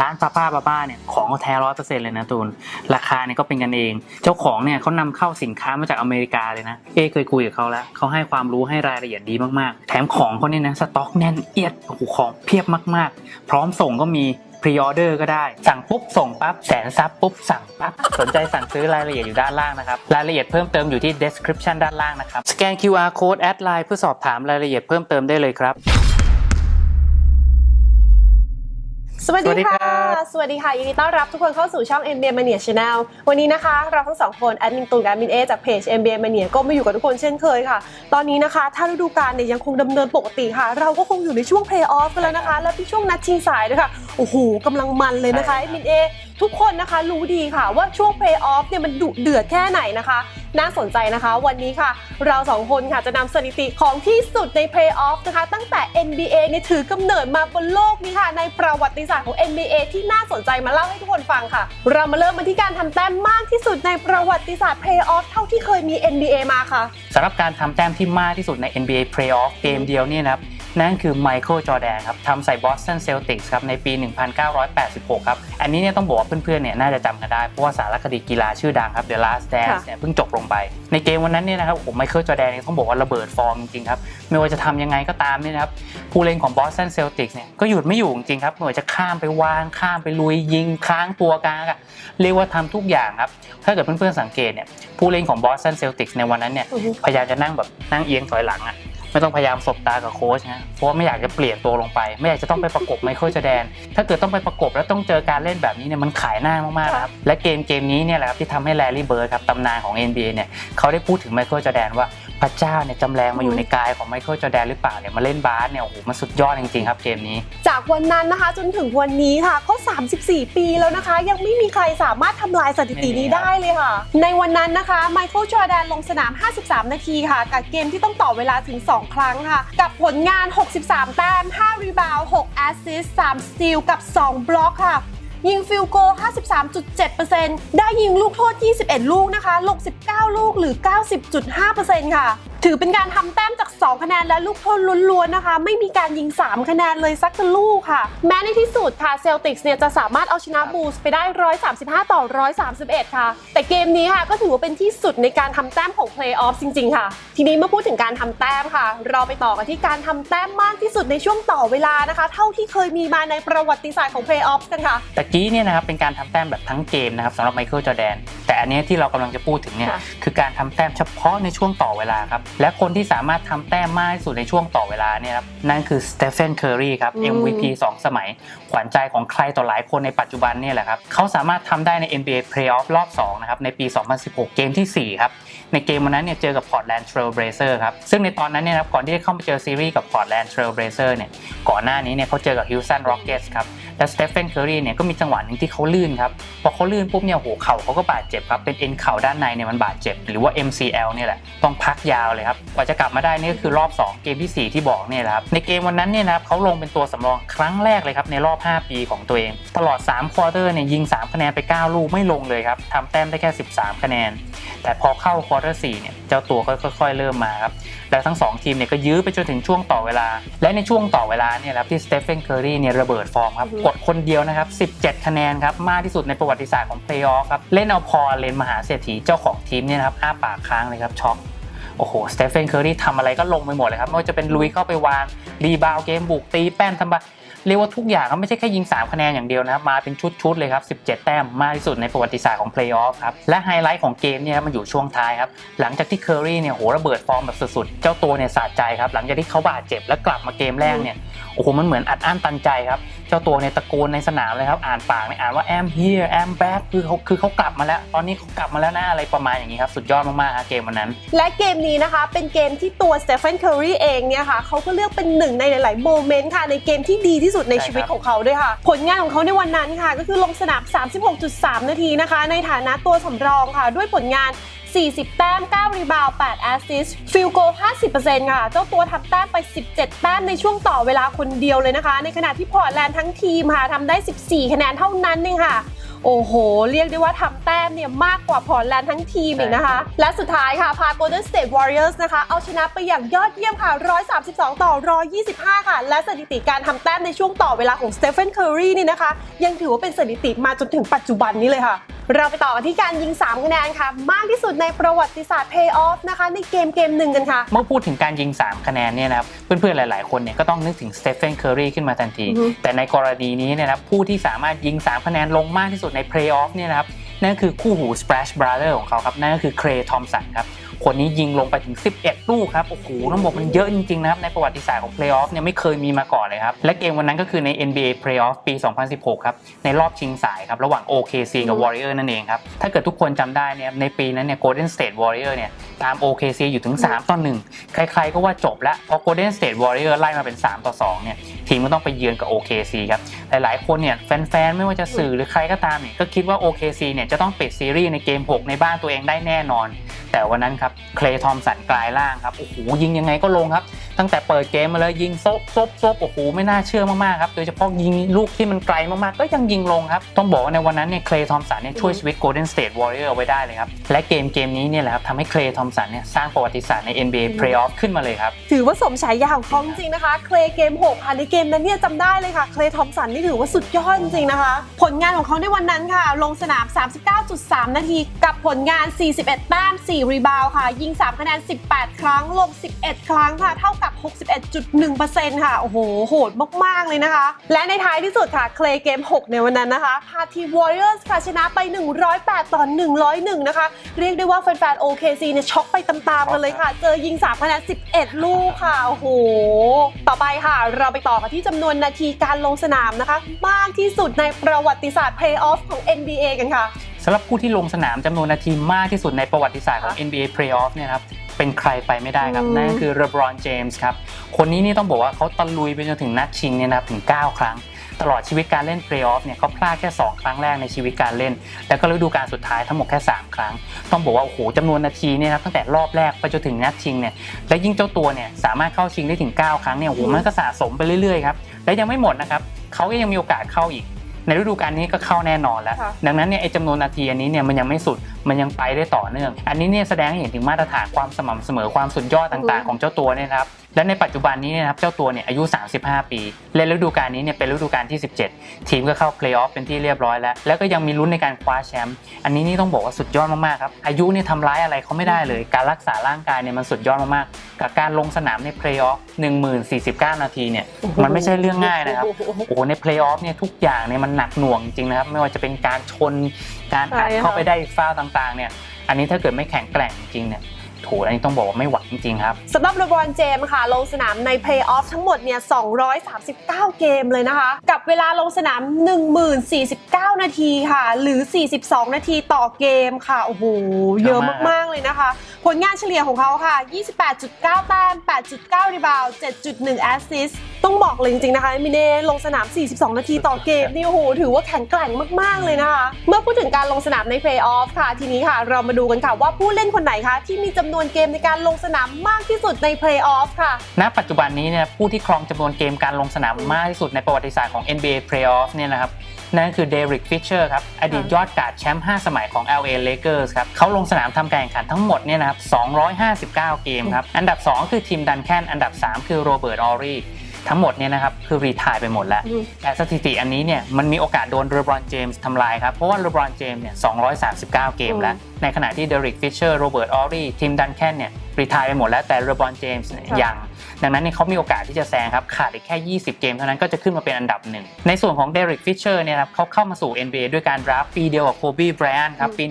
ร้านป้าป้าป้าป้าเนี่ยของเขาแท้ร้อยเปอร์เซ็นต์เลยนะตูน ราคาเนี่ยก็เป็นกันเอง เจ้าของเนี่ยเขานำเข้าสินค้ามาจากอเมริกาเลยนะ เอเคยคุยกับเขาแล้วเขาให้ความรู้ให้รายละเอียดดีมากๆ แถมของเขาเนี่ยนะสต็อกแน่นเอียดโอ้โหของเพียบมากๆ พร้อมส่งก็มีพรีออเดอร์ก็ได้ สั่งปุ๊บ ส่งปั๊บ แสนซับปุ๊บ สั่งปั๊บ สนใจสั่งซื้อรายละเอียดอยู่ด้านล่างนะครับ รายละเอียดเพิ่มเติมอยู่ที่ description ด้านล่างนะครับสแกน QR code แอดไลน์เพื่อสอบถามรายละเอียดเพิ่มเติมได้เลยครับ สวัสสวัสดีดีครัค่ะบสวัสดีค่ะ ยินดีต้อนรับทุกคนเข้าสู่ช่อง MBA Mania Channel วันนี้นะคะ เราทั้งสองคนแอดมินตูนกับแอดมินเอจากเพจ MBA Mania ก็มาอยู่กับทุกคนเช่นเคยค่ะ ตอนนี้นะคะ ถ้าฤดูกาลเนี่ยยังคงดำเนินปกติค่ะ เราก็คงอยู่ในช่วง Play Off กันแล้วนะคะ และที่ช่วงนัดชิงสายด้วยค่ะ โอ้โหกำลังมันเลยนะคะแอดมินเอทุกคนนะคะรู้ดีค่ะว่าช่วง Play Off เนี่ยมันดุเดือดแค่ไหนนะคะ น่าสนใจนะคะ วันนี้ค่ะ เราสองคนค่ะจะนำสถิติของที่สุดใน Play Off นะคะ ตั้งแต่ NBA เนี่ยถือกำเนิดมาบนโลกนี้ค่ะ ในประวัติศาสตร์ของ NBA ที่น่าสนใจมาเล่าให้ทุกคนฟังค่ะ เรามาเริ่มมาที่การทำแต้มมากที่สุดในประวัติศาสตร์ Play Off เท่าที่เคยมี NBA มาค่ะสำหรับการทำแต้มที่มากที่สุดใน NBA Playoff เกมเดียวเนี่ยนะครับ นั่นคือไมเคิลจอร์แดนครับทำใส่ Boston Celtics ครับในปี 1986 ครับ อันนี้เนี่ยต้องบอกว่าเพื่อนๆเนี่ยน่าจะจำกันได้ เพราะว่าสารคดีกีฬาชื่อดังครับ The Last Dance ค่ะเนี่ยเพิ่งจบลงไป ในเกมวันนั้นเนี่ยนะครับโอ้โหไมเคิลจอร์แดนเนี่ยต้องบอกว่าระเบิดฟอร์มจริงๆครับ ไม่ว่าจะทำยังไงก็ตามเนี่ยนะครับผู้เล่นของ Boston Celtics เนี่ยก็หยุดไม่อยู่จริงๆครับไม่ว่าจะข้ามไปวางข้ามไปลุยยิงค้างตัวกลางอะเรียกว่าทำทุกอย่างครับถ้าเกิดเพื่อนๆสังเกตเนี่ยผู้เล่นของ Boston Celtics ในวันนั้นเนี่ยอือฮึพยายามจะนั่งแบบนั่งเอียงถอยหลังอะ ไม่ต้องพยายามสบตากับโค้ชนะเพราะไม่อยากจะเปลี่ยนตัวลงไป ไม่อยากจะต้องไปประกบไมเคิลจอแดน ถ้าเกิดต้องไปประกบแล้วต้องเจอการเล่นแบบนี้เนี่ยมันขายหน้ามากๆครับและเกมเกมนี้เนี่ยแหละครับที่ทำให้แลรี่เบิร์ดครับตำนานของ NBA เนี่ยเขาได้พูดถึงไมเคิลจอแดนว่า พระเจ้าเนี่ยจำแรงมาอยู่ในกายของไมเคิลจอร์แดนหรือเปล่าเนี่ยมาเล่นบาสเนี่ยโอ้โหมันสุดยอดจริงๆครับเกมนี้ จากวันนั้นนะคะจนถึงวันนี้ค่ะก็ 34 ปีแล้วนะคะ ยังไม่มีใครสามารถทำลายสถิตินี้ได้เลยค่ะ ในวันนั้นนะคะไมเคิลจอร์แดนลงสนาม 53 นาทีค่ะ กับเกมที่ต้องต่อเวลาถึง 2 ครั้งค่ะ กับผลงาน 63 แต้ม 5 รีบาวด์6แอสซิสต์ 3 สตีล กับ 2 บล็อกค่ะ ยิงฟิลโก 53.7%ได้ยิงลูกโทษ 21 ลูกนะคะ ลง 19 ลูกหรือ 90.5%ค่ะ ถือเป็นการทำแต้มจาก 2 คะแนนและลูกโทษล้วนๆนะคะ ไม่มีการยิง 3 คะแนนเลยสักลูกค่ะ แม้ในที่สุดค่ะเซลติกส์เนี่ยจะสามารถเอาชนะบูสไปได้ 135 ต่อ 131 ค่ะ แต่เกมนี้ค่ะก็ถือว่าเป็นที่สุดในการทำแต้มของเพลย์ออฟจริง ๆ ค่ะ ทีนี้เมื่อพูดถึงการทำแต้มค่ะ เราไปต่อกันที่การทำแต้มมากที่สุดในช่วงต่อเวลานะคะ เท่าที่เคยมีมาในประวัติศาสตร์ของเพลย์ออฟกันค่ะตะกี้เนี่ยนะครับเป็นการทำแต้มแบบทั้งเกมนะครับสำหรับไมเคิลจอร์แดนแต่อันเนี้ยที่เรากำลังจะพูดถึงเนี่ยค่ะคือการทำแต้มเฉพาะในช่วงต่อเวลาครับและคนที่สามารถทำแต้มมากที่สุดในช่วงต่อเวลาเนี่ยครับนั่นคือสเตเฟนเคอร์รีครับอืม MVP 2 สมัย ขวัญใจของใครต่อหลายคนในปัจจุบันเนี่ยแหละครับเขาสามารถทำได้ใน NBA Playoff รอบ 2 นะครับ ในปี 2016 เกมทีสี่ 4 ครับ ในเกมวันนั้นเนี่ยเจอกับ Portland Trail Blazer ครับ ซึ่งในตอนนั้นเนี่ยนะครับก่อนที่จะเข้ามาเจอซีรีส์กับ Portland Trail Blazer เนี่ยก่อนหน้านี้เนี่ยเขาเจอกับ Houston Rockets ครับ และสเตฟ e นเคอรีเนี่ยก็มีจังหวะหนึ่งที่เขาลื่นครับ พอเขาลื่นปุ๊บเนี่ยโหเข่าเขาก็บาดเจ็บครับ เป็นเอ็นเข่าด้านในเนี่ยมันบาดเจ็บ หรือว่า MCL เนี่ยแหละ ต้องพักยาวเลยครับ กว่าจะกลับมาได้นี่ก็คือรอบ 2 เกมทีสี่4 ที่บอกเนี่ยแหละครับ ในเกมวันนั้นเนี่ยนะครับเขาลงเป็นตัวสำรองครั้งแรกเลยครับในรอบ 5 ปีของตัวเอง ตลอด3ควอเตอร์เนี่ยยิง 3 คะแนนไป 9 ลูกไม่ลงเลยครับทำแต้มได้แค่ 13 คะแนน แต่พอเข้าควอเตอร์4เนี่ยเจ้าตัวก็ค่อย ๆ เริ่มมาครับแล้วทั้ง 2 ทีมเนี่ยก็ยื้อไปจนถึงช่วงต่อเวลา และในช่วงต่อเวลาเนี่ยครับที่สเตฟ e นเคอรีเนี่ยระเบิดฟอร์มครับอือฮึกดคนเดียวนะครับ 17 คะแนนครับมากที่สุดในประวัติศาสตร์ของเพลย์ออฟครับเล่นเอาพอเลนมหาเศรษฐีเจ้าของทีมเนี่ยนะครับอ้าปากค้างเลยครับช็อกโอ้โห สเตฟ e นเคอรีทำอะไรก็ลงไปหมดเลยครับ ไม่ว่าจะเป็นลุยเข้าไปวาง รีบาวด์เกมบุกตีแป้นทำบะ เรียกว่าทุกอย่างครับไม่ใช่แค่ยิง 3 คะแนนอย่างเดียวนะครับมาเป็นชุดๆเลยครับ 17 แต้มมากที่สุดในประวัติศาสตร์ของเพลย์ออฟครับและไฮไลท์ของเกมเนี่ยมันอยู่ช่วงท้ายครับหลังจากที่เคอรี่เนี่ยโหระเบิดฟอร์มแบบสุดๆ เจ้าตัวเนี่ยสะใจครับหลังจากที่เขาบาดเจ็บแล้วกลับมาเกมแรกเนี่ยโอ้โหมันเหมือนอัดอั้นตันใจครับเจ้าตัวเนี่ยตะโกนในสนามเลยครับอ่านปากเนี่ยอ่านว่า am here am back คือเขาคือเขากลับมาแล้ว ตอนนี้เขากลับมาแล้วนะอะไรประมาณอย่างนี้ครับสุดยอดมากๆเกมวันนั้น และเกมนี้นะคะเป็นเกมที่ตัวสเตฟ a n นเคอรีเองเนี่ยค่ะเขาก็เลือกเป็นหนึ่งในหลาย ๆ โมเมนต์ค่ะในเกมที่ดีที่สุดในใช่ครับชีวิตของเขาด้วยค่ะ ผลงานของเขาในวันนั้นค่ะ ก็คือลงสนาม 36.3 นาทีนะคะ ในฐานะตัวสำรองค่ะ ด้วยผลงาน 40 แต้ม 9 รีบาวด์8แอสซิสต์ฟิลโก 50%ค่ะ เจ้าตัวทำแต้มไป 17 แต้มในช่วงต่อเวลาคนเดียวเลยนะคะ ในขณะที่พอร์ตแลนด์ทั้งทีมค่ะทำได้ 14 คะแนนเท่านั้นเองค่ะ โอ้โห เรียกได้ว่าทำแต้มเนี่ยมากกว่าพอร์ตแลนด์ทั้งทีมอีกนะคะ และสุดท้ายค่ะ พา Golden State Warriors นะคะ เอาชนะไปอย่างยอดเยี่ยมค่ะ 132 ต่อ 125 ค่ะ และสถิติการทำแต้มในช่วงต่อเวลาของ Stephen Curry นี่นะคะ ยังถือว่าเป็นสถิติมาจนถึงปัจจุบันนี้เลยค่ะ เราไปต่อกันที่การยิง 3 คะแนนค่ะ มากที่สุดในประวัติศาสตร์ Payoff นะคะ ในเกมเกมหนึ่งกันค่ะ เมื่อพูดถึงการยิง 3 คะแนนเนี่ยนะครับเพื่อนๆ หลายๆ คนเนี่ยก็ต้องนึกถึงสเตฟ e นเคอรีขึ้นมาทันทีอือฮึแต่ในกรณีนี้เนี่ยนะครับผู้ที่สามารถยิง 3 คะแนนลงมากที่สุดในเพลย์ออฟเนี่ยนะครับ นั่นคือคู่หู Splash Brother ของเขาครับ นั่นก็คือเครทอมสันครับ คนนี้ยิงลงไปถึง 11 ลูกครับ โอ้โหต้องบอกมันเยอะจริงๆนะครับ ในประวัติศาสตร์ของเพลย์ออฟเนี่ยไม่เคยมีมาก่อนเลยครับ และเกมวันนั้นก็คือใน NBA Playoff ปี 2016 ครับ ในรอบชิงสายครับ ระหว่าง OKC กับ Warrior นั่นเองครับ ถ้าเกิดทุกคนจำได้เนี่ย ในปีนั้นเนี่ย Golden State Warrior เนี่ยตาม OKC อยู่ถึง 3 ต่อ 1 ใครๆก็ว่าจบแล้วพอ Golden State Warrior ไล่มาเป็น 3 ต่อ 2 เนี่ย ทีมก็ต้องไปเยือนกับ OKC ครับ หลายๆ คนเนี่ย แฟนๆ ไม่ว่าจะสื่อหรือใครก็ตามเนี่ย ก็คิดว่า OKC เนี่ยจะต้องปิดซีรีส์ในเกม 6 ในบ้านตัวเองได้แน่นอนแต่วันนั้นครับเคลทอมสันกลายร่างครับโอ้โหยิงยังไงก็ลงครับ ตั้งแต่เปิดเกมมาเลยยิงซบซบซบโอ้โหไม่น่าเชื่อมากๆครับโดยเฉพาะยิงลูกที่มันไกลมากๆก็ยังยิงลงครับ ต้องบอกว่าในวันนั้นเนี่ยเคลทอมสันเนี่ยช่วยชีวิต Golden State Warrior เอาไว้ได้เลยครับ และเกมเกมนี้เนี่ยแหละครับทำให้เคลทอมสันเนี่ยสร้างประวัติศาสตร์ใน NBA Playoff ขึ้นมาเลยครับถือว่าสมฉายาของเขาจริงนะคะเคลเกม6ค่ะในเกมนั้นเนี่ยจำได้เลยค่ะเคลทอมสันนี่ถือว่าสุดยอดจริงๆนะคะ ผลงานของเขาในวันนั้นค่ะ ลงสนาม 39.3 นาที กับผลงาน 41แต้ม4รีบาวด์ค่ะ ยิง 3 คะแนน 18 ครั้งลง 11 ครั้งค่ะ เท่ากับ 61.1%ค่ะ โอ้โห โหดมาก ๆ เลยนะคะ และในท้ายที่สุดค่ะ เคลเกม 6 ในวันนั้นนะคะ พาทีม Warriors ค่ะชนะไป 108 ต่อ 101 นะคะ เรียกได้ว่าแฟนๆ OKC เนี่ยช็อกไปตามๆกันเลยค่ะ เจอยิง 3 คะแนน 11 ลูกค่ะ โอ้โห ต่อไปค่ะ เราไปต่อกันที่จำนวนนาทีการลงสนามนะคะ มากที่สุดในประวัติศาสตร์ Playoff ของ NBA กันค่ะสำหรับผู้ที่ลงสนามจำนวนนาทีมากที่สุดในประวัติศาสตร์ของ NBA Playoff เนี่ยครับเป็นใครไปไม่ได้ครับอืมนั่นก็คือ LeBron James ครับ คนนี้นี่ต้องบอกว่าเขาตะลุยไปจนถึงนัดชิงเนี่ยนะครับถึง 9 ครั้ง ตลอดชีวิตการเล่น Playoff เนี่ยเขาพลาดแค่ 2 ครั้งแรกในชีวิตการเล่น แล้วก็ฤดูกาลสุดท้ายทั้งหมดแค่ 3 ครั้ง ต้องบอกว่า โอ้โหจำนวนนาทีเนี่ยครับตั้งแต่รอบแรกไปจนถึงนัดชิงเนี่ยและยิ่งเจ้าตัวเนี่ยสามารถเข้าชิงได้ถึง 9 ครั้งเนี่ยโอ้โหมันก็สะสมไปเรื่อยๆครับและยังไม่หมดนะครับเขาก็ยังมีโอกาสเข้าอีก ในฤดูกาลนี้ก็เข้าแน่นอนแล้วค่ะดังนั้นเนี่ยไอ้จำนวนนาทีอันนี้เนี่ยมันยังไม่สุดมันยังไปได้ต่อเนื่อง อันนี้เนี่ยแสดงให้เห็นถึงมาตรฐานความสม่ำเสมอความสุดยอดต่างๆ ของเจ้าตัวเนี่ยนะครับ และในปัจจุบันนี้เนี่ยนะครับเจ้าตัวเนี่ยอายุ 35 ปีและฤดูกาลนี้เนี่ยเป็นฤดูกาลที่ 17 ทีมก็เข้าเพลย์ออฟเป็นที่เรียบร้อยแล้ว แล้วก็ยังมีลุ้นในการคว้าแชมป์อันนี้นี่ต้องบอกว่าสุดยอดมากๆครับอายุเนี่ยทำร้ายอะไรเขาไม่ได้เลย การรักษาร่างกายเนี่ยมันสุดยอดมากๆกับการลงสนามในเพลย์ออฟ1049 นาทีเนี่ยมันไม่ใช่เรื่องง่ายนะครับโอ้โหในเพลย์ออฟเนี่ยทุกอย่างเนี่ยมันหนักหน่วงจริงนะครับไม่ว่าจะเป็นการชนการอัดเข้าไปได้ฟาวต่างๆเนี่ยอันนี้ถ้าเกิดไม่แข็งแกร่งจริงเนี่ย ถูอันนี้ต้องบอกว่าไม่ไหวจริงๆครับ สำหรับเลบรอนเจมส์ค่ะ ลงสนามในเพลย์ออฟทั้งหมดเนี่ย 239 เกมเลยนะคะ กับเวลาลงสนาม 1049 นาทีค่ะ หรือ 42 นาทีต่อเกมค่ะ โอ้โห เยอะมากๆเลยนะคะ ผลงานเฉลี่ยของเขาค่ะ 28.9 แต้ม 8.9 รีบาว 7.1 แอสซิสต์ต้องบอกเลยจริงๆนะคะมิเน่ลงสนาม 42 นาทีต่อเกมนี่โอ้โหถือว่าแข็งแกร่งมากๆเลยนะคะ เมื่อพูดถึงการลงสนามใน Playoff ค่ะ ทีนี้ค่ะ เรามาดูกันค่ะว่าผู้เล่นคนไหนคะ ที่มีจำนวนเกมในการลงสนามมากที่สุดใน Playoff ค่ะ ณ ปัจจุบันนี้เนี่ยผู้ที่ครองจำนวนเกมการลงสนามมากที่สุดในประวัติศาสตร์ของ NBA Playoff เนี่ยนะครับนั่นก็คือเดริกฟิชเชอร์ครับ อดีตยอดการ์ดแชมป์ 5 สมัยของ LA Lakers ครับเขาลงสนามทำการแข่งขันทั้งหมดเนี่ยนะครับ259 เกมครับ อันดับ 2 คือทีมดันแคนอันดับ 3 คือโรเบิร์ต ออรี ทั้งหมดเนี่ยนะครับคือรีทายไปหมดแล้วอืมแต่สถิติอันนี้เนี่ยมันมีโอกาสโดนเลบรอนเจมส์ทำลายครับ เพราะว่าเลบรอนเจมส์เนี่ย 239 เกมแล้ว ในขณะที่เดริกฟิชเชอร์โรเบิร์ตออรีทีมดันแคนเนี่ยรีทายไปหมดแล้วแต่เลบรอนเจมส์เนี่ยค่ะยังดังนั้นเนี่ยเขามีโอกาสที่จะแซงครับ ขาดอีกแค่ 20 เกมเท่านั้นก็จะขึ้นมาเป็นอันดับหนึ่ง ในส่วนของเดริกฟิชเชอร์เนี่ยครับเขาเข้ามาสู่ NBA ด้วยการดราฟต์ปีเดียวกับโคบีไบรอันครับ ปี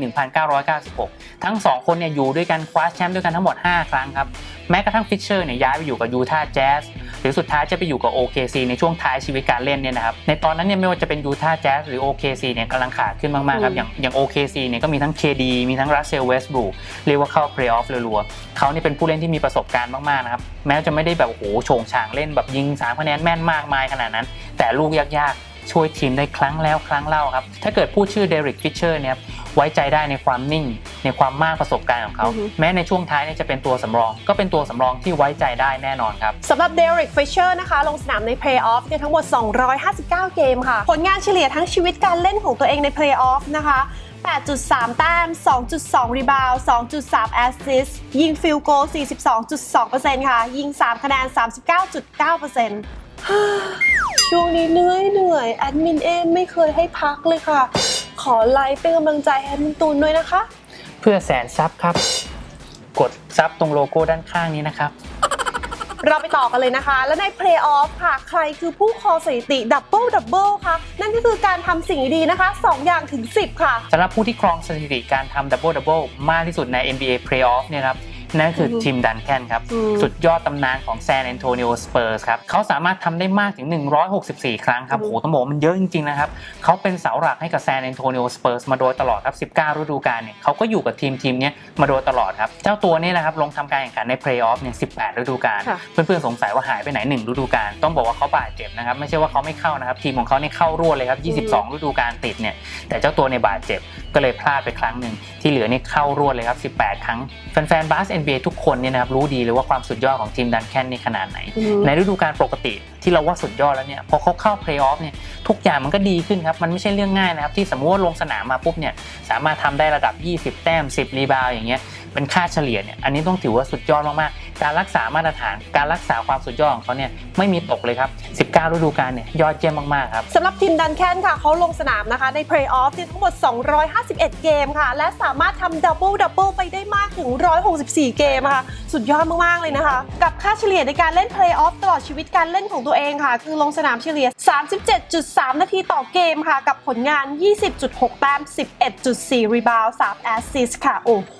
1996 ทั้ง 2 คนเนี่ยอยู่ด้วยกันคว้าแชมป์ด้วยกันทั้งหมด 5 ครั้งครับ แม้กระทั่งฟิชเชอร์เนี่ยย้ายไปอยู่กับยูทาห์แจ๊ส หรือสุดท้ายจะไปอยู่กับ OKC ในช่วงท้ายชีวิตการเล่นเนี่ยนะครับในตอนนั้นเนี่ยไม่ว่าจะเป็นยูทาห์แจ๊สหรือ OKC เนี่ยกำลังขาดขึ้นมากๆครับอย่างอย่าง OKC เนี่ยก็มีทั้ง KD มีทั้ง Russell Westbrook เรียกว่าเข้าเพลย์ออฟรัวๆเขานี่เป็นผู้เล่นที่มีประสบการณ์มากๆนะครับแม้จะไม่ได้แบบโอ้โหโฉงฉางเล่นแบบยิงสามคะแนนแม่นมากมายขนาดนั้น แต่ลูกยากๆ ช่วยทีมได้ครั้งแล้วครั้งเล่าครับ ถ้าเกิดพูดชื่อเดริกฟิชเชอร์เนี่ยครับไว้ใจได้ในความนิ่ง ในความมากประสบการณ์ของเขาอือฮึแม้ในช่วงท้ายเนี่ยจะเป็นตัวสำรอง ก็เป็นตัวสำรองที่ไว้ใจได้แน่นอนครับสำหรับเดริกฟิชเชอร์นะคะลงสนามในเพลย์ออฟเนี่ยทั้งหมด 259 เกมค่ะ ผลงานเฉลี่ยทั้งชีวิตการเล่นของตัวเองในเพลย์ออฟนะคะ8.3 แต้ม 2.2 รีบาวด์2.3 แอสซิสต์ยิงฟิลโก42.2%ค่ะ ยิง 3 คะแนน 39.9% ช่วงนี้เหนื่อยเหนื่อยแอดมินเอมไม่เคยให้พักเลยค่ะ ขอไลค์เป็นกำลังใจให้แอดมินตูนด้วยนะคะ เพื่อแสนซับครับ กดซับตรงโลโก้ด้านข้างนี้นะครับ เราไปต่อกันเลยนะคะ และในเพลย์ออฟค่ะ ใครคือผู้ครองสถิติดับเบิลดับเบิลคะนั่นก็คือการทำสิ่งดีๆนะคะ 2 อย่างถึง 10 ค่ะ สำหรับผู้ที่ครองสถิติการทำดับเบิลดับเบิลมากที่สุดใน NBA Playoff เนี่ยครับ นั่นคืออฮึทีมดันแคนครับอืมสุดยอดตำนานของแซน a อนโทนิโอสเปอร์สครับเขาสามารถทำได้มากถึง 164 ครั้งครับอือฮึโหต้องบอกว่ามันเยอะจริงๆนะครับเขาเป็นเสาหลักให้กับแซน a อนโทนิโอสเปอร์สมาโดยตลอดครับ 19 ฤดูกาลเนี่ยเขาก็อยู่กับทีมทีมเนี้ยมาโดยตลอดครับ เจ้าตัวนี้นะครับลงทำการแข่งขันใน Playoff เนี่ย 18 ฤดูกาลค่ะเพื่อนๆสงสัยว่าหายไปไหน 1 ฤดูกาลต้องบอกว่าเขาบาดเจ็บนะครับไม่ใช่ว่าเขาไม่เข้านะครับทีมของเขาเนี่ยเข้ารวดเลยครับ 22 ฤดูกาลติดเนี่ยแต่เจ้าตัวในยบาดเจ็บก็เลยพลาดไปครั้งหนึ่งที่เหลือนี่เข้ารวดเลยครับ 18 ครั้งแฟนๆบาส NBA ทุกคนเนี่ยนะครับรู้ดีเลยว่าความสุดยอดของทีมดันแคนนี่ขนาดไหน ในฤดูกาลปกติที่เราว่าสุดยอดแล้วเนี่ยพอเขาเข้าเพลย์ออฟเนี่ยทุกอย่างมันก็ดีขึ้นครับ มันไม่ใช่เรื่องง่ายนะครับ ที่สมมติว่าลงสนามมาปุ๊บเนี่ยสามารถทำได้ระดับ 20 แต้ม 10 รีบาวด์อย่างเงี้ยเป็นค่าเฉลี่ยเนี่ยอันนี้ต้องถือว่าสุดยอดมากๆ การรักษามาตรฐาน การรักษาความสุดยอดของเขาเนี่ยไม่มีตกเลยครับ 19 ฤดูกาลเนี่ยยอดเยี่ยมมาก ๆ ครับสำหรับทีมดันแคนค่ะเขาลงสนามนะคะในเพลย์ออฟทั้งหมด 251 เกมค่ะ และสามารถทำดับเบิลดับเบิลไปได้มากถึง 164 เกมค่ะ สุดยอดมาก ๆ เลยนะคะ กับค่าเฉลี่ยในการเล่นเพลย์ออฟตลอดชีวิตการเล่นของตัวเองค่ะ คือลงสนามเฉลี่ย 37.3 นาทีต่อเกมค่ะ กับผลงาน 20.6 แต้ม 11.4 รีบาวด์3แอสซิสค่ะ โอ้โห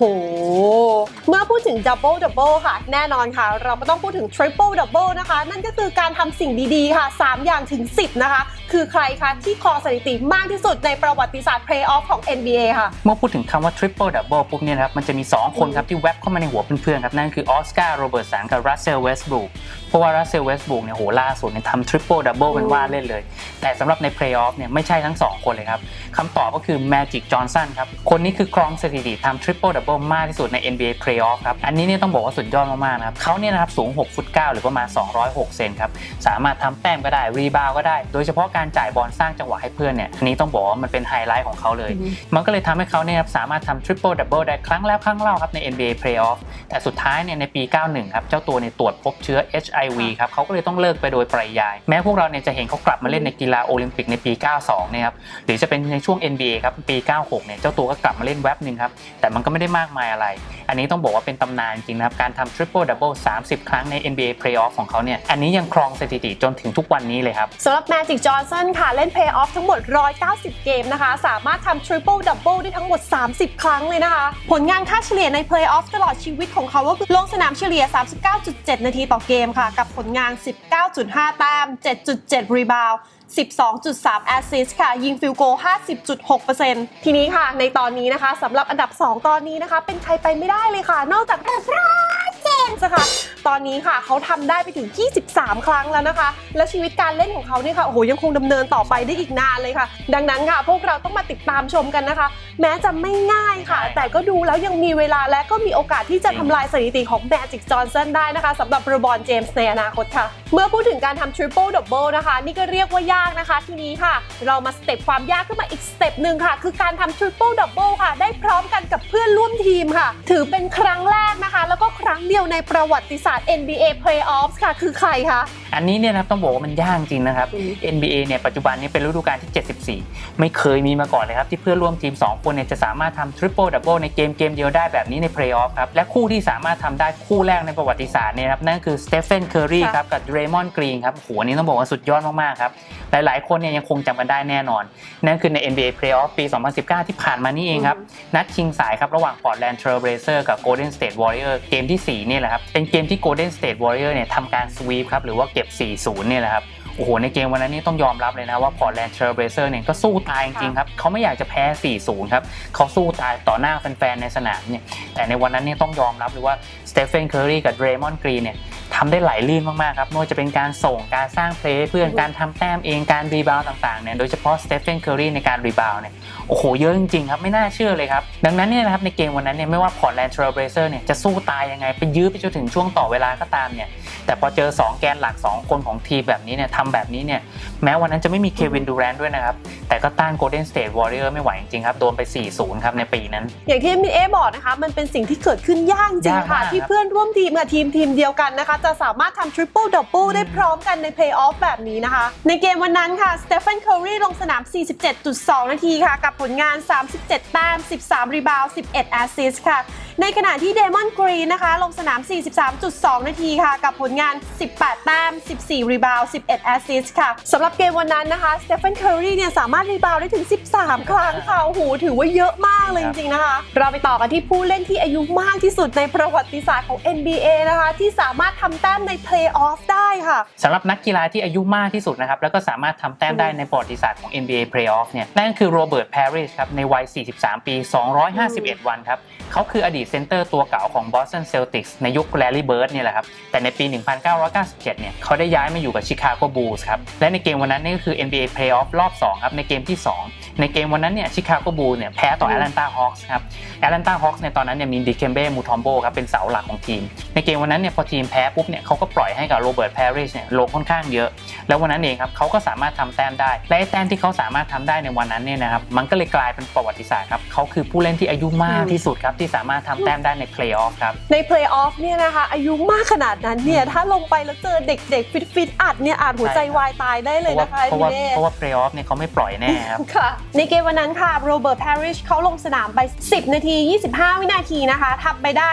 เมื่อพูดถึงดับเบิลดับเบิลค่ะแน่นอนค่ะ เราก็ต้องพูดถึงทริปเปิลดับเบิลนะคะ นั่นก็คือการทำสิ่งดีๆค่ะ 3 อย่างถึง 10 นะคะ คือใครคะที่ครองสถิติมากที่สุดในประวัติศาสตร์เพลย์ออฟของ NBA ค่ะ เมื่อพูดถึงคำว่า triple double ปุ๊บเนี่ยนะครับ มันจะมี 2 คนครับที่แวบเข้ามาในหัวเพื่อนๆครับ นั่นคือออสการ์โรเบิร์ตสันกับรัสเซลเวสบรูกเพราะว่ารัสเซลเวสบรูกเนี่ยโหล่าสุดเนี่ยทำ triple double เป็นว่าเล่นเลย แต่สำหรับใน playoff เนี่ยไม่ใช่ทั้ง 2 คนเลยครับคำตอบก็คือ Magic Johnson ครับคนนี้คือครองสถิติทำ triple double มากที่สุดใน NBA playoff ครับอันนี้เนี่ยต้องบอกว่าสุดยอดมากๆนะครับเขาเนี่ยนะครับสูง6ฟุต9หรือประมาณ206เซนครับสามารถทำแต้มก็ได้รีบาวก็ได้ โดยเฉพาะการจ่ายบอลสร้างจังหวะให้เพื่อนเนี่ยอันนี้ต้องบอกว่ามันเป็นไฮไลท์ของเขาเลยอือฮึมันก็เลยทำให้เขาเนี่ยครับสามารถทำ triple double ได้ครั้งแล้วครั้งเล่าครับใน NBA playoff แต่สุดท้ายเนี่ยในปี 91 ครับ เจ้าตัวเนี่ยตรวจพบเชื้อ HIV ครับเขาก็เลยต้องเลิกไปโดยปริยาย แม้พวกเราเนี่ยจะเห็นเขากลับมาเล่นในกีฬาโอลิมปิกในปี 92เนี่ยครับหรือจะเป็นในช่วง NBA ครับปี 96 เนี่ยเจ้าตัวก็กลับมาเล่นแว็บหนึ่งครับแต่มันก็ไม่ได้มากมายอะไร อันนี้ต้องบอกว่าเป็นตำนานจริงนะครับ การทำ triple double 30 ครั้งใน NBA playoff ของเขาเนี่ย อันนี้ยังครองสถิติจนถึงทุกวันนี้เลยครับสำหรับ Magic Johnson ค่ะ เล่น Play Off ทั้งหมด 190 เกมนะคะ สามารถทำ Triple Double ได้ทั้งหมด 30 ครั้งเลยนะคะ ผลงานค่าเฉลี่ยใน Play Off ตลอดชีวิตของเขาก็คือลงสนามเฉลี่ย 39.7 นาทีต่อเกมค่ะ กับผลงาน 19.5 แต้ม 7.7 รีบาวด์ 12.3 แอสซิสค่ะ ยิงฟิลโก 50.6%ทีนี้ค่ะ ในตอนนี้นะคะสำหรับอันดับ 2 ตอนนี้นะคะ เป็นใครไปไม่ได้เลยค่ะ นอกจากเดบรา นเจมส์ค่ะตอนนี้ค่ะเขาทำได้ไปถึง 23 ครั้งแล้วนะคะ และชีวิตการเล่นของเขาเนี่ยค่ะโอ้โหยังคงดำเนินต่อไปได้อีกนานเลยค่ะ ดังนั้นค่ะ พวกเราต้องมาติดตามชมกันนะคะ แม้จะไม่ง่ายค่ะใช่แต่ก็ดูแล้วยังมีเวลาและก็มีโอกาสที่จะทำลายสถิติของแมจิกจอห์นสันได้นะคะสำหรับรบอนเจมส์ในอนาคตค่ะ เมื่อพูดถึงการทำ Triple Double นะคะ นี่ก็เรียกว่ายากนะคะ ทีนี้ค่ะ เรามาสเต็ปความยากขึ้นมาอีกสเต็ปหนึ่งค่ะ คือการทำ Triple Double ค่ะ ได้พร้อมกัน ทีมค่ะ ถือเป็นครั้งแรกนะคะ แล้วก็ครั้งเดียวในประวัติศาสตร์ NBA Playoffs ค่ะ คือใครคะ อันนี้เนี่ยนะครับต้องบอกว่ามันยากจริงนะครับอืม NBA เนี่ยปัจจุบันนี้เป็นฤดูกาลที่ 74 ไม่เคยมีมาก่อนเลยครับที่เพื่อนร่วมทีม 2 คนเนี่ยจะสามารถทำ triple double ในเกมเกมเดียวได้แบบนี้ใน playoff ครับ และคู่ที่สามารถทำได้คู่แรกในประวัติศาสตร์เนี่ยครับนั่นคือสเตเฟนเคอร์รีค่ะครับกับเดรมอนกรีนครับโอ้โหอันนี้ต้องบอกว่าสุดยอดมากๆครับหลายๆ คนเนี่ยยังคงจำกันได้แน่นอน นั่นคือใน NBA playoff ปี 2019 ที่ผ่านมานี่เองครับนัดชิงสายครับระหว่าง Portland Trail Blazers กับ Golden State Warrior เกมที่4นี่แหละครับ เป็นเกมที่ Golden State Warrior เนี่ยทำการสวีปครับหรือว่าเก็บ 4-0 เนี่ยแหละครับ โอ้โห ในเกมวันนั้นนี่ต้องยอมรับเลยนะว่า Portland Trail Blazers เนี่ยก็สู้ตายจริงๆครับเขาไม่อยากจะแพ้ 4-0 ครับเขาสู้ตายต่อหน้าแฟนๆในสนามเนี่ยแต่ในวันนั้นเนี่ยต้องยอมรับเลยว่าสเตฟ e n นเคอรีกับเดรมอนกรีนเนี่ยทำได้ไหลลื่นมากๆครับไม่ว่าจะเป็นการส่งการสร้างเพลย์ให้เพื่อนการทำแต้มเองการรีบาวต่างๆเนี่ยโดยเฉพาะสเตฟ e n นเคอรีในการรีบาวเนี่ยโอ้โหเยอะจริงๆครับไม่น่าเชื่อเลยครับดังนั้นเนี่ยนะครับในเกมวันนั้นเนี่ยไม่ว่า Portland Trail Blazers เนี่ยจะสู้ตายยังไงไปยื้อไปจนถึงช่วงต่อเวลาก็ตามเนี่ย แต่พอเจอ 2 แกนหลัก 2 คนของทีมแบบนี้เนี่ยทำแบบนี้เนี่ยแม้วันนั้นจะไม่มีเควินดูแรนด้วยนะครับ แต่ก็ต้าน Golden State Warrior ไม่ไหวจริงๆครับ โดนไป 4-0 ครับในปีนั้น อย่างที่มินเอบอกนะคะ มันเป็นสิ่งที่เกิดขึ้นยากจริงยากค่ะมากที่เพื่อนร่วมทีมกับทีมทีมเดียวกันนะคะ จะสามารถทำทริปเปิลดับเบิลได้พร้อมกันในเพลย์ออฟแบบนี้นะคะ ในเกมวันนั้นค่ะสเตฟ a นเคอรีลงสนาม 47.2 นาทีค่ะ กับผลงาน 37 แต้ม 13 รีบาวด์11 แอสซิสต์ค่ะ ในขณะที่เดมอนกรีนนะคะลงสนาม 43.2 นาทีค่ะ กับผลงาน 18 แต้ม 14 รีบาวด์11 แอสซิสต์ค่ะสำหรับเกมวันนั้นนะคะสเตฟ a นเคอรีเนี่ยสามารถรีบาวด์ได้ถึง 13 ครั้งค่ะโอ้โหถือว่าเยอะมากเลยจริงๆนะคะ เราไปต่อกันที่ผู้เล่นที่อายุมากที่สุดในประวัติศาสตร์ของ NBA นะคะ ที่สามารถทำแต้มในเพลย์ออฟได้ค่ะสำหรับนักกีฬาที่อายุมากที่สุดนะครับแล้วก็สามารถทำแต้มได้ในประวัติศาสตร์ของ NBA Playoff เนี่ยนั่นก็คือโรเบิร์ต a พ i s ครับในวัย 43 ปี 251 วันครับเขาคืออดีตเซนเตอร์ตัวเก่าของ Boston Celtics ในยุคแลรี่เบิร์ดนี่แหละครับ แต่ในปี 1997 เนี่ยเขาได้ย้ายมาอยู่กับชิคาโกบูลส์ครับ และในเกมวันนั้นนี่ก็คือ NBA Playoff รอบ 2 ครับ ในเกมที่ 2 ในเกมวันนั้นเนี่ย Chicago Bulls เนี่ยแพ้ต่อ Atlanta Hawks ครับ Atlanta Hawks ในตอนนั้นเนี่ยมีดิเคมเบ้มูทอมโบครับเป็นเสาหลักของทีม ในเกมวันนั้นเนี่ยพอทีมแพ้ปุ๊บเนี่ยเขาก็ปล่อยให้กับโรเบิร์ต a พ i s เนี่ยลงค่อนข้างเยอะ แล้ววันนั้นเองครับเขาก็สามารถทำแต้มได้ และไอ้แต้มที่เขาสามารถทำได้ในวันนั้นเนี่ยนะครับมันก็เลยกลายเป็นประวัติศาสตร์ครับเขาคือผู้เล่นที่อายุมากที่สุดครับที่สามารถทำแต้มได้ในเพลย์ออฟครับในเพลย์ออฟเนี่ยนะคะอายุมากขนาดนั้นเนี่ยถ้าลงไปแล้วเจอเด็กๆฟิตๆอัดเนี่ยอาจหัวใจวายตายได้เลยนะคะเพราะว่าพี่เพราะเน่ว่าเพลย์ออฟเนี่ยเขาไม่ปล่อยแน่ครับค่ะในเกมวันนั้นค่ะโรเบิร์ตแพริชเขาลงสนามไป 10 นาที 25 วินาทีนะคะทำไปได้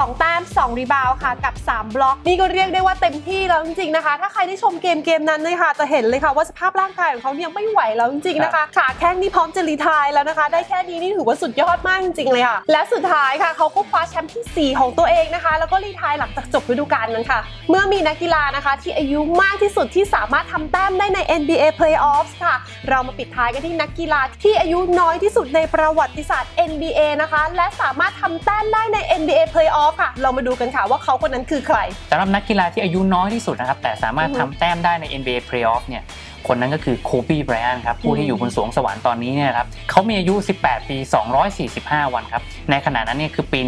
2 แต้ม 2 รีบาวค่ะกับ 3 บล็อก นี่ก็เรียกได้ว่าเต็มที่แล้วจริงๆนะคะ ถ้าใครได้ชมเกมเกมนั้นเลยค่ะ จะเห็นเลยค่ะว่าสภาพร่างกายของเขาเนี่ยไม่ไหวแล้วจริงๆนะคะ ขาแข้งนี่พร้อมจะรีไทายแล้วนะคะ ได้แค่นี้นี่ถือว่าสุดยอดมากจริงๆเลยค่ะ และสุดท้ายค่ะเขาก็คว้าแชมป์ที่ 4 ของตัวเองนะคะ แล้วก็รีไทายหลังจากจบฤดูกาลนั้นค่ะ เมื่อมีนักกีฬานะคะ ที่อายุมากที่สุดที่สามารถทำแต้มได้ใน NBA Playoffs ค่ะ เรามาปิดท้ายกันที่นักกีฬาที่อายุน้อยที่สุดในประวัติศาสตร์ NBA นะคะ และสามารถทำแต้มได้ใน NBA Playoffs Playoff ค่ะ เรามาดูกันค่ะว่าเขาคนนั้นคือใครสำหรับนักกีฬาที่อายุน้อยที่สุดนะครับ แต่สามารถอือฮึทำแต้มได้ใน NBA Playoff เนี่ยคนนั้นก็คือโคบีไบรอันครับผู้อืที่มอยู่บนสวงสวรรค์ตอนนี้เนี่ยครับเขามีอายุ 18 ปี 245 วันครับ ในขณะนั้นเนี่ยคือปี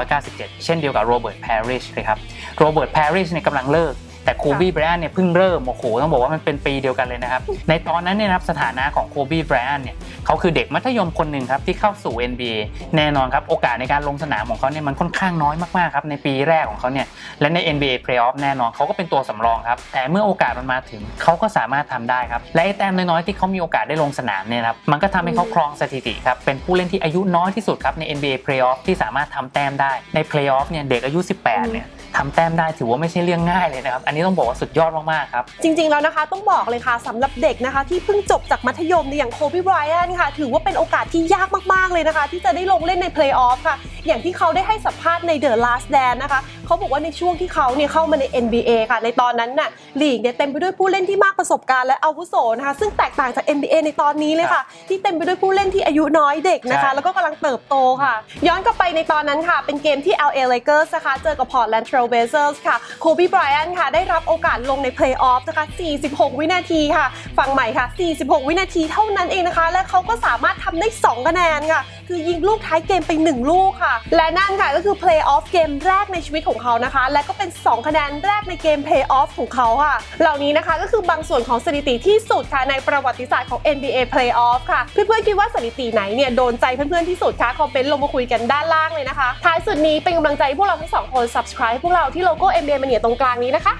1997 เช่นเดียวกับโรเบิร์ต a พ i s เลยครับโรเบิร์ต a พ i s เนี่ยกำลังเลิก แต่โคบีไบรอันเนี่ยเพิ่งเริ่มโอ้โหต้องบอกว่ามันเป็นปีเดียวกันเลยนะครับ ในตอนนั้นเนี่ยนะครับสถานะของโคบีไบรอันเนี่ย เขาคือเด็กมัธยมคนหนึ่งครับที่เข้าสู่ NBA แน่นอนครับโอกาสในการลงสนามของเขาเนี่ยมันค่อนข้างน้อยมากๆครับในปีแรกของเขาเนี่ยและใน NBA Playoff แน่นอนเขาก็เป็นตัวสำรองครับแต่เมื่อโอกาสมันมาถึงเขาก็สามารถทำได้ครับและไอ้แต้มน้อยๆที่เขามีโอกาสได้ลงสนามเนี่ยครับมันก็ทำให้เขาครองสถิติครับเป็นผู้เล่นที่อายุน้อยที่สุดครับใน NBA Playoff ที่สามารถทำแต้มได้ใน Playoff เนี่ยเด็กอายุ 18เนี่ยทำแต้มได้ถือว่าไม่ใช่เรื่องง่ายเลยนะครับ อันนี้ต้องบอกว่าสุดยอดมากๆครับ จริง ๆ แล้วนะคะต้องบอกเลยค่ะสำหรับเด็กนะคะที่เพิ่งจบจากมัธยมในอย่างโคบีไบรอันค่ะ ถือว่าเป็นโอกาสที่ยากมากๆเลยนะคะ ที่จะได้ลงเล่นในเพลย์ออฟค่ะ อย่างที่เขาได้ให้สัมภาษณ์ใน The Last Dance นะคะเขาบอกว่าในช่วงที่เขาเนี่ยเข้ามาใน NBA ค่ะ ในตอนนั้นน่ะลีกเนี่ยเต็มไปด้วยผู้เล่นที่มากประสบการณ์และอาวุโสนะคะซึ่งแตกต่างจาก NBA ในตอนนี้เลยค่ะ ที่เต็มไปด้วยผู้เล่นที่อายุน้อยเด็กนะคะใช่แล้วก็กำลังเติบโตค่ะ ย้อนกลับไปในตอนนั้นค่ะ เป็นเกมที่ LA Lakers นะคะเจอกับ Portland Trail Blazers ค่ะโคบีไบรอันค่ะ ได้รับโอกาสลงในเพลย์ออฟนะคะ 46 วินาทีค่ะ ฟังใหม่ค่ะ 46 วินาทีเท่านั้นเองนะคะ และเขาก็สามารถทำได้ 2 คะแนนค่ะ คือยิงลูกท้ายเกมไป 1 ลูกค่ะ และนั่นค่ะก็คือเพลย์ออฟเกมแรกในชีวิตของเขานะคะ และก็เป็น 2 คะแนนแรกในเกมเพลย์ออฟของเขาค่ะ เหล่านี้นะคะก็คือบางส่วนของสถิติที่สุดค่ะในประวัติศาสตร์ของ NBA Playoff ค่ะ เพื่อนๆคิดว่าสถิติไหนเนี่ยโดนใจเพื่อนๆที่สุดคะคอมเมนต์ลงมาคุยกันด้านล่างเลยนะคะท้ายสุดนี้เป็นกำลังใจให้พวกเราทั้งสองคน subscribe พวกเราที่โลโก้ NBA Mania ตรงกลางนี้นะคะ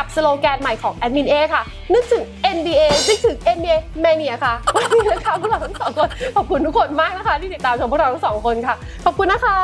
กับสโลแกนใหม่ของ Admin A ค่ะ นึกถึง NBA นึกถึง NBA Mania ค่ะ วันนี้นะคะพวกเราทั้งสองคน ขอบคุณทุกคนมากนะคะ ที่ติดตามชมพวกเราทั้งสองคนค่ะ ขอบคุณนะคะ